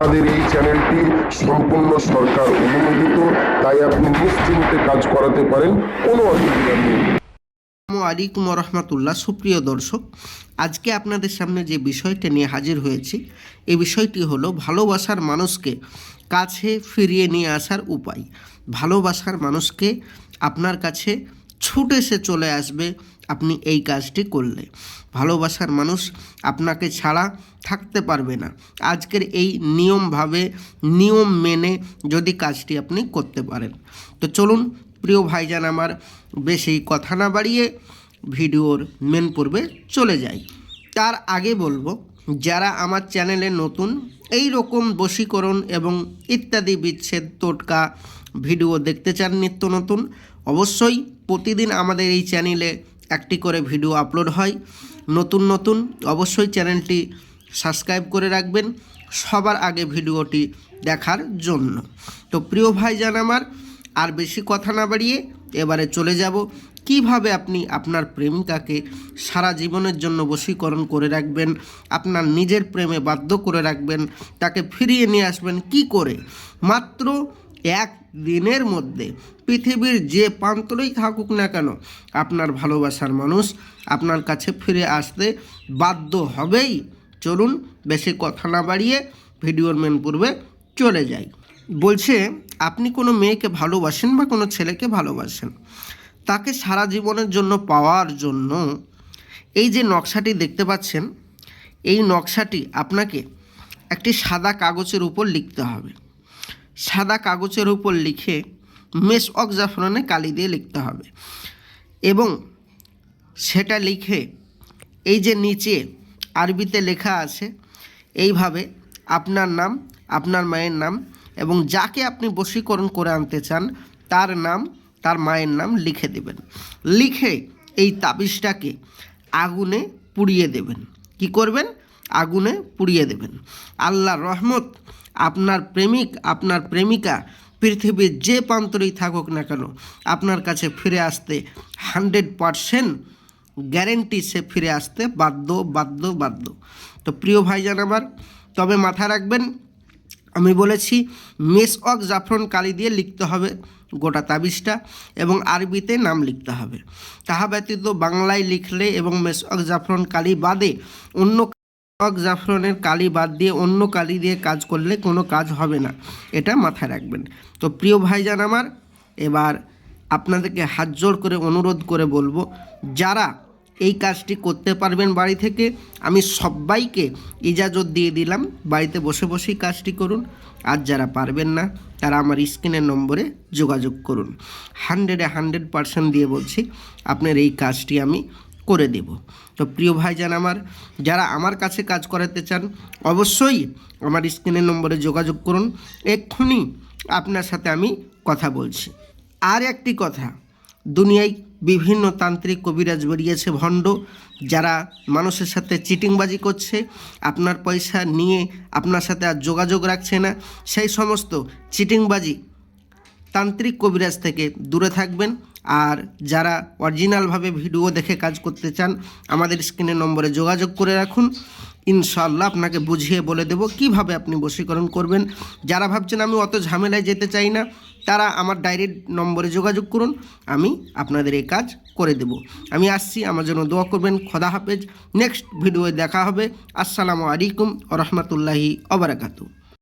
আমাদের এই চ্যানেলটি সম্পূর্ণ সরকার অনুমোদিত, তাই আপনি নিশ্চিন্তে কাজ করাতে পারেন, কোনো অসুবিধা নেই। আলাইকুম রহমতুল্লাহ সুপ্রিয় দর্শক, আজকে আপনাদের সামনে যে বিষয়টা নিয়ে হাজির হয়েছি এই বিষয়টি হলো ভালোবাসার মানুষকে কাছে ফিরিয়ে নিয়ে আসার উপায়। ভালোবাসার মানুষকে আপনার কাছে ছুটে সে চলে আসবে, আপনি এই কাজটি করলে। ভালোবাসার মানুষ আপনাকে ছাড়া থাকতে পারবে না। আজকের এই নিয়মভাবে, নিয়ম মেনে যদি কাজটি আপনি করতে পারেন। তো চলুন, প্রিয় ভাইজান আমার, বেশি কথা না বাড়িয়ে ভিডিওর মেন পূর্বে চলে যাই। তার আগে বলব, যারা আমার চ্যানেলে নতুন, এই রকম বশীকরণ এবং ইত্যাদি বিচ্ছেদ টোটকা ভিডিও দেখতে চান নিত্য নতুন অবশ্যই প্রতিদিন আমাদের এই চ্যানেলে একটি করে ভিডিও আপলোড হয়। নতুন নতুন অবশ্যই চ্যানেলটি সাবস্ক্রাইব করে রাখবেন সবার আগে ভিডিওটি দেখার জন্য। তো প্রিয় ভাইজান আমার, আর বেশি কথা না বাড়িয়ে এবারে চলে যাব। কীভাবে আপনি আপনার প্রেমিকাকে সারা জীবনের জন্য বশীকরণ করে রাখবেন, আপনার নিজের প্রেমে বাধ্য করে রাখবেন, তাকে ফিরিয়ে নিয়ে আসবেন, কি করে? মাত্র এক দিনের মধ্যে পৃথিবীর যে প্রান্তরেই থাকুক না কেন, আপনার ভালোবাসার মানুষ আপনার কাছে ফিরে আসতে বাধ্য হবেই। চলুন বেশি কথা না বাড়িয়ে ভিডিওর মেন পূর্বে চলে যাই। বলছে, আপনি কোনো মেয়েকে ভালোবাসেন বা কোনো ছেলেকে ভালোবাসেন? তাকে সারা জীবনের জন্য পাওয়ার জন্য এই যে নকশাটি দেখতে পাচ্ছেন, এই নকশাটি আপনাকে একটি সাদা কাগজের উপর লিখতে হবে। সাদা কাগজের উপর লিখে মেস অক জাফরানে কালি দিয়ে লিখতে হবে। এবং সেটা লিখে এই যে নিচে আরবিতে লেখা আছে, এইভাবে আপনার নাম, আপনার মায়ের নাম এবং যাকে আপনি বশীকরণ করে আনতে চান, তার নাম, তার মায়ের নাম লিখে দেবেন। লিখে এই তাবিজটাকে আগুনে পুড়িয়ে দেবেন। কি করবেন? আগুনে পুড়িয়ে দেবেন। আল্লাহর রহমত আপনার প্রেমিক, আপনার প্রেমিকা পৃথিবীর যে প্রান্তরেই থাকুক না কেন, আপনার কাছে ফিরে আসতে হান্ড্রেড পারসেন্ট গ্যারেন্টি সে ফিরে আসতে বাধ্য বাধ্য বাধ্য। তো প্রিয় ভাইজান আমার, তবে মাথায় রাখবেন, আমি বলেছি, মেস অক জাফরন কালি দিয়ে লিখতে হবে গোটা তাবিজটা এবং আরবিতে নাম লিখতে হবে। তাহা ব্যতীত বাংলায় লিখলে এবং মেস অক জাফরন কালি বাদে অন্য অক জাফরনের কালি বাদ দিয়ে অন্য কালি দিয়ে কাজ করলে কোনো কাজ হবে না। এটা মাথায় রাখবেন। তো প্রিয় ভাইজান আমার, এবার আপনাদেরকে হাত জোড় করে অনুরোধ করে বলব, যারা এই কাজটি করতে পারবেন বাড়ি থেকে, আমি সবাইকে ইজাজত দিয়ে দিলাম। বাড়িতে বসে বসেই কাজটি করুন। আর যারা পারবেন না, তারা আমার স্ক্রিনের নম্বরে যোগাযোগ করুন। হান্ড্রেডে হান্ড্রেড পার্সেন্ট দিয়ে বলছি, আপনার এই কাজটি আমি করে দেব। তো প্রিয় ভাইজান আমার, যারা আমার কাছে কাজ করাতে চান, অবশ্যই আমার স্ক্রিনের নম্বরে যোগাযোগ করুন। এক্ষুনি আপনার সাথে আমি কথা বলছি। আর একটি কথা, দুনিয়ায় বিভিন্ন তান্ত্রিক কবিরাজ বেরিয়েছে ভণ্ড, যারা মানুষের সাথে চিটিংবাজি করছে, আপনার পয়সা নিয়ে আপনার সাথে আর যোগাযোগ রাখছে না, সেই সমস্ত চিটিংবাজি তান্ত্রিক কবিরাজ থেকে দূরে থাকবেন। আর যারা অরিজিনালভাবে ভিডিও দেখে কাজ করতে চান, আমাদের স্ক্রিনের নম্বরে যোগাযোগ করে রাখুন। ইনশাল্লাহ আপনাকে বুঝিয়ে বলে দেব কীভাবে আপনি বশীকরণ করবেন। যারা ভাবছেন আমি অত ঝামেলায় যেতে চাই না, তারা আমার ডাইরেক্ট নম্বরে যোগাযোগ করুন, আমি আপনাদের এই কাজ করে দেব। আমি আসছি, আমার জন্য দোয়া করবেন, খোদা হাফেজ। নেক্সট ভিডিওয়ে দেখা হবে। আসসালামু আলাইকুম রহমতুল্লাহি অবরাকাতু